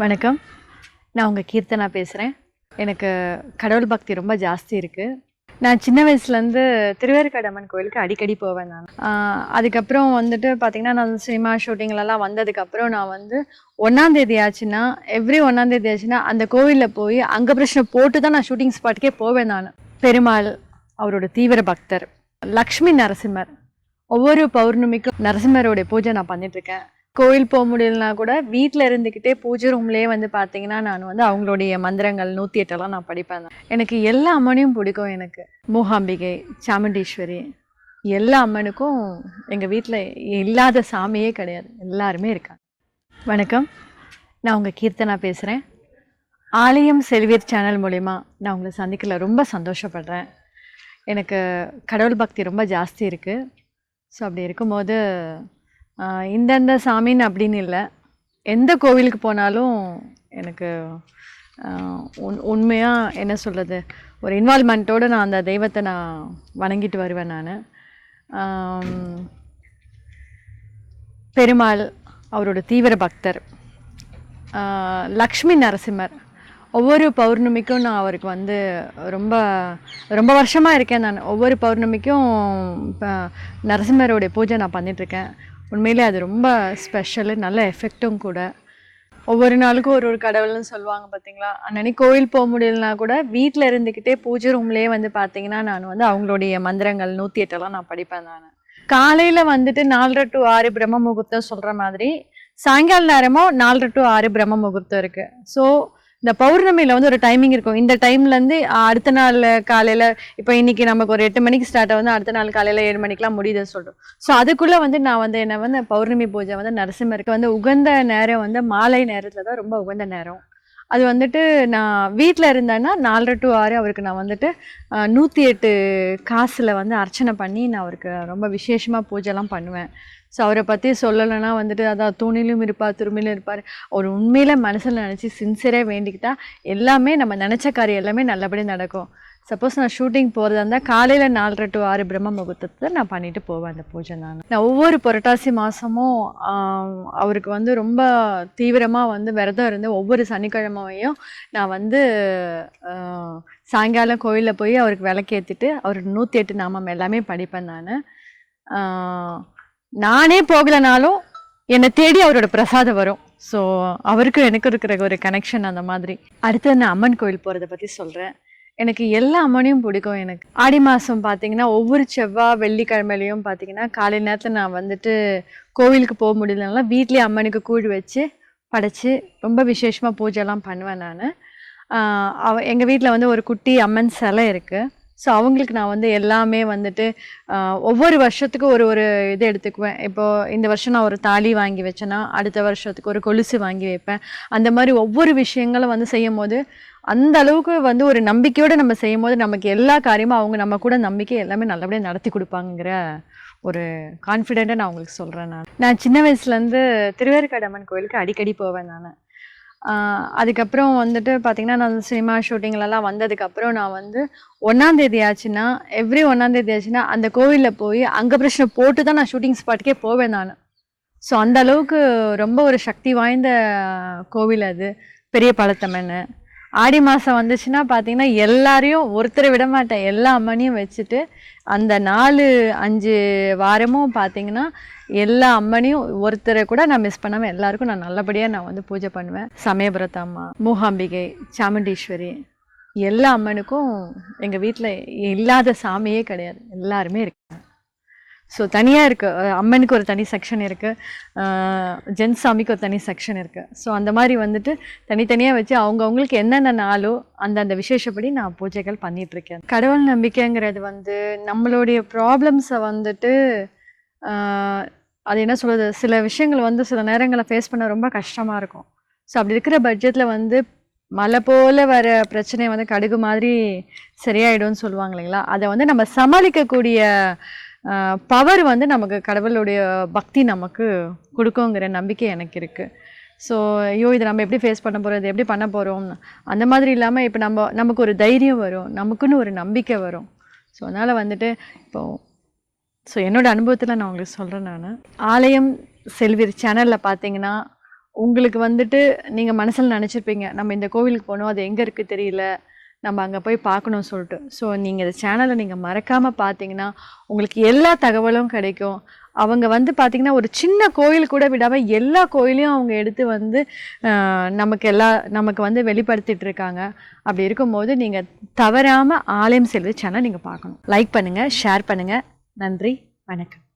வணக்கம். நான் உங்கள் கீர்த்தனா பேசுகிறேன் எனக்கு கடவுள் பக்தி ரொம்ப ஜாஸ்தி இருக்குது நான் சின்ன வயசுலேருந்து திருவேற்காடு அம்மன் கோயிலுக்கு அடிக்கடி போவேன் நான். அதுக்கப்புறம் வந்துட்டு பார்த்திங்கன்னா நான் சினிமா ஷூட்டிங்லலாம் வந்ததுக்கப்புறம் நான் வந்து ஒன்றாந்தேதி ஆச்சுன்னா எவ்ரி ஒன்றாந்தேதி ஆச்சுன்னா அந்த கோவிலில் போய் அங்கே பிரச்சனை போட்டு தான் நான் ஷூட்டிங் ஸ்பாட்டுக்கே போவேன் நான். பெருமாள் அவரோட தீவிர பக்தர் லக்ஷ்மி நரசிம்மர். ஒவ்வொரு பௌர்ணமிக்கும் நரசிம்மரோடைய பூஜை நான் பண்ணிட்டுருக்கேன் கோயில் போக முடியலனா கூட வீட்டில் இருந்துக்கிட்டே பூஜை ரூம்லேயே வந்து பார்த்தீங்கன்னா நான் வந்து அவங்களுடைய மந்திரங்கள் நூற்றி எட்டெல்லாம் நான் படிப்பேன். எனக்கு எல்லா அம்மனையும் பிடிக்கும் எனக்கு. மூகாம்பிகை சாமுண்டீஸ்வரி எல்லா அம்மனுக்கும் எங்கள் வீட்டில் இல்லாத சாமியே கிடையாது. எல்லாருமே இருக்காங்க. வணக்கம். நான் உங்கள் கீர்த்தனா பேசுகிறேன் ஆலயம் செல்வியர் சேனல் மூலிமா நான் உங்களை சந்திக்கல. ரொம்ப சந்தோஷப்படுறேன். எனக்கு கடவுள் பக்தி ரொம்ப ஜாஸ்தி இருக்குது ஸோ அப்படி இருக்கும்போது இந்தந்த சாமின்னு அப்படின்னு இல்லை. எந்த கோவிலுக்கு போனாலும் எனக்கு உண் உண்மையாக என்ன சொல்கிறது ஒரு இன்வால்மெண்ட்டோடு நான் அந்த தெய்வத்தை நான் வணங்கிட்டு வருவேன் நான். பெருமாள் அவரோட தீவிர பக்தர். லக்ஷ்மி நரசிம்மர். ஒவ்வொரு பௌர்ணமிக்கும் நான் அவருக்கு வந்து ரொம்ப ரொம்ப வருஷமாக இருக்கேன் நான். ஒவ்வொரு பௌர்ணமிக்கும் இப்போ நரசிம்மருடைய பூஜை நான் பண்ணிகிட்ருக்கேன் உண்மையிலே அது ரொம்ப ஸ்பெஷலு நல்ல எஃபெக்ட்டும் கூட. ஒவ்வொரு நாளுக்கும் ஒரு ஒரு கடவுள்னு சொல்லுவாங்க பார்த்தீங்களா அன்னன்னைக்கு கோவில் போக முடியலனா கூட வீட்டில் இருந்துக்கிட்டே பூஜை ரூம்லேயே வந்து பார்த்தீங்கன்னா நான் வந்து அவங்களுடைய மந்திரங்கள் நூற்றி எட்டெல்லாம் நான் படிப்பேன் நான். காலையில் வந்துட்டு நாலரை டு ஆறு பிரம்ம முகூர்த்தம் சொல்கிற மாதிரி சாயங்கால நேரமும் நாலரை டு ஆறு பிரம்ம முகூர்த்தம் இருக்குது ஸோ இந்த பௌர்ணமியில் வந்து ஒரு டைமிங் இருக்கும். இந்த டைம்லேருந்து அடுத்த நாள் காலையில் இப்போ இன்னைக்கு நமக்கு ஒரு எட்டு மணிக்கு ஸ்டார்ட் வந்து அடுத்த நாள் காலையில் ஏழு மணிக்கெலாம் முடியுதுன்னு சொல்கிறோம் ஸோ அதுக்குள்ளே வந்து நான் வந்து என்ன வந்து பௌர்ணமி பூஜை வந்து நரசிம்மருக்கு வந்து உகந்த நேரம் வந்து மாலை நேரத்தில் தான் ரொம்ப உகந்த நேரம். அது வந்துட்டு நான் வீட்டில் இருந்தேன்னா நாலரை டு ஆறு அவருக்கு நான் வந்துட்டு நூற்றி எட்டு காசில் வந்து அர்ச்சனை பண்ணி நான் அவருக்கு ரொம்ப விசேஷமாக பூஜைலாம் பண்ணுவேன். ஸோ அவரை பற்றி சொல்லலைன்னா வந்துட்டு அதான் தூணிலும் இருப்பார் துருமிலும் இருப்பார். அவர் உண்மையில் மனசில் நினச்சி சின்சியராக வேண்டிக்கிட்டால் எல்லாமே நம்ம நினச்ச காரியம் எல்லாமே நல்லபடியாக நடக்கும். சப்போஸ் நான் ஷூட்டிங் போகிறதா இருந்தால் காலையில் நாலரை டு ஆறு பிரம்ம முகூர்த்தத்தை நான் பண்ணிட்டு போவேன் அந்த பூஜை நான் நான் ஒவ்வொரு புரட்டாசி மாதமும் அவருக்கு வந்து ரொம்ப தீவிரமாக வந்து விரதம் இருந்து ஒவ்வொரு சனிக்கிழமையும் நான் வந்து சாயங்காலம் கோயிலில் போய் அவருக்கு விளக்கேற்றிட்டு அவருக்கு நூற்றி எட்டு நாமம் எல்லாமே படிப்பேன் நான். நானே போகலைனாலும் என்னை தேடி அவரோட பிரசாதம் வரும். ஸோ அவருக்கும் எனக்கு இருக்கிற ஒரு கனெக்ஷன் அந்த மாதிரி. அடுத்து நான் அம்மன் கோயில் போகிறத பற்றி சொல்கிறேன் எனக்கு எல்லா அம்மனையும் பிடிக்கும் எனக்கு. ஆடி மாதம் பார்த்தீங்கன்னா ஒவ்வொரு செவ்வாய் வெள்ளிக்கிழமையிலையும் பார்த்தீங்கன்னா காலை நேரத்தில் நான் வந்துட்டு கோவிலுக்கு போக முடியலனால வீட்லேயே அம்மனுக்கு கூழ் வச்சு படைச்சி ரொம்ப விசேஷமாக பூஜைலாம் பண்ணுவேன் நான். அவ எங்கள் வீட்டில் வந்து ஒரு குட்டி அம்மன் சிலை இருக்குது ஸோ அவங்களுக்கு நான் வந்து எல்லாமே வந்துட்டு ஒவ்வொரு வருஷத்துக்கும் ஒரு ஒரு இது எடுத்துக்குவேன். இப்போது இந்த வருஷம் நான் ஒரு தாலி வாங்கி வச்சேன்னா அடுத்த வருஷத்துக்கு ஒரு கொலுசு வாங்கி வைப்பேன். அந்த மாதிரி ஒவ்வொரு விஷயங்களும் வந்து செய்யும் போது அந்த அளவுக்கு வந்து ஒரு நம்பிக்கையோடு நம்ம செய்யும் போது நமக்கு எல்லா காரியமும் அவங்க நம்ம கூட நம்பிக்கை எல்லாமே நல்லபடியாக நடத்தி கொடுப்பாங்கிற ஒரு கான்ஃபிடெண்ட்டாக நான் உங்களுக்கு சொல்கிறேன் நான். நான் சின்ன வயசுலேருந்து திருவேற்காடு அம்மன் கோயிலுக்கு அடிக்கடி போவேன் நான். அதுக்கப்புறம் வந்துட்டு பார்த்தீங்கன்னா நான் சினிமா ஷூட்டிங்லலாம் வந்ததுக்கப்புறம் நான் வந்து ஒன்றாந்தேதி ஆச்சுன்னா எவ்ரி ஒன்றாந்தேதி ஆச்சுன்னா அந்த கோவிலில் போய் அங்கே பிரச்சனை போட்டு தான் நான் ஷூட்டிங் ஸ்பாட்டுக்கே போவேன் நான். ஸோ அந்த அளவுக்கு ரொம்ப ஒரு சக்தி வாய்ந்த கோவில் அது பெரிய பழத்தம்மன் ஆடி மாதம் வந்துச்சுன்னா பார்த்தீங்கன்னா எல்லாரையும் ஒருத்தரை விட மாட்டேன் எல்லா அம்மனையும் வச்சுட்டு அந்த நாலு அஞ்சு வாரமும் பார்த்தீங்கன்னா எல்லா அம்மனையும் ஒருத்தரை கூட நான் மிஸ் பண்ணாமல் எல்லாருக்கும் நான் நல்லபடியாக நான் வந்து பூஜை பண்ணுவேன். சமயபுரத்து அம்மா மூகாம்பிகை சாமுண்டீஸ்வரி எல்லா அம்மனுக்கும் எங்கள் வீட்டில் இல்லாத சாமியே கிடையாது. எல்லாருமே இருக்காங்க. ஸோ தனியாக இருக்குது அம்மனுக்கு ஒரு தனி செக்ஷன் இருக்குது ஜென்ஸ் சாமிக்கு ஒரு தனி செக்ஷன் இருக்குது ஸோ அந்த மாதிரி வந்துட்டு தனித்தனியாக வச்சு அவங்கவுங்களுக்கு என்னென்ன நாளோ அந்தந்த விசேஷப்படி நான் பூஜைகள் பண்ணிகிட்ருக்கேன் கடவுள் நம்பிக்கைங்கிறது வந்து நம்மளுடைய ப்ராப்ளம்ஸை வந்துட்டு அது என்ன சொல்கிறது சில விஷயங்கள் வந்து சில நேரங்களில் ஃபேஸ் பண்ண ரொம்ப கஷ்டமாக இருக்கும். ஸோ அப்படி இருக்கிற பட்ஜெட்டில் வந்து மலை போல வர பிரச்சனை வந்து கடுகு மாதிரி சரியாயிடும்னு சொல்லுவாங்க இல்லைங்களா? அதை வந்து நம்ம சமாளிக்கக்கூடிய பவர் வந்து நமக்கு கடவுளுடைய பக்தி நமக்கு கொடுக்குங்கிற நம்பிக்கை எனக்கு இருக்குது ஸோ ஐயோ இதை நம்ம எப்படி ஃபேஸ் பண்ண போகிறோம் இதை எப்படி பண்ண போகிறோம் அந்த மாதிரி இல்லாமல் இப்போ நம்ம நமக்கு ஒரு தைரியம் வரும். நமக்குன்னு ஒரு நம்பிக்கை வரும். ஸோ அதனால் வந்துட்டு இப்போது ஸோ என்னோட அனுபவத்தில் நான் உங்களுக்கு சொல்கிறேன் நான். ஆலயம் செல்வீர் சேனலில் பார்த்தீங்கன்னா உங்களுக்கு வந்துட்டு நீங்கள் மனசில் நினச்சிருப்பீங்க நம்ம இந்த கோவிலுக்கு போகணும் அது எங்கே இருக்குது தெரியல நம்ம அங்கே போய் பார்க்கணும்னு சொல்லிட்டு. ஸோ நீங்கள் இந்த சேனலை நீங்கள் மறக்காமல் பார்த்தீங்கன்னா உங்களுக்கு எல்லா தகவலும் கிடைக்கும். அவங்க வந்து பார்த்தீங்கன்னா ஒரு சின்ன கோயில் கூட விடாமல் எல்லா கோயிலையும் அவங்க எடுத்து வந்து நமக்கு எல்லா நமக்கு வந்து வெளிப்படுத்திட்டு இருக்காங்க. அப்படி இருக்கும்போது நீங்கள் தவறாமல் ஆலயம் செல்வி சேனல் நீங்கள் பார்க்கணும். லைக் பண்ணுங்கள் ஷேர் பண்ணுங்கள் நன்றி வணக்கம்.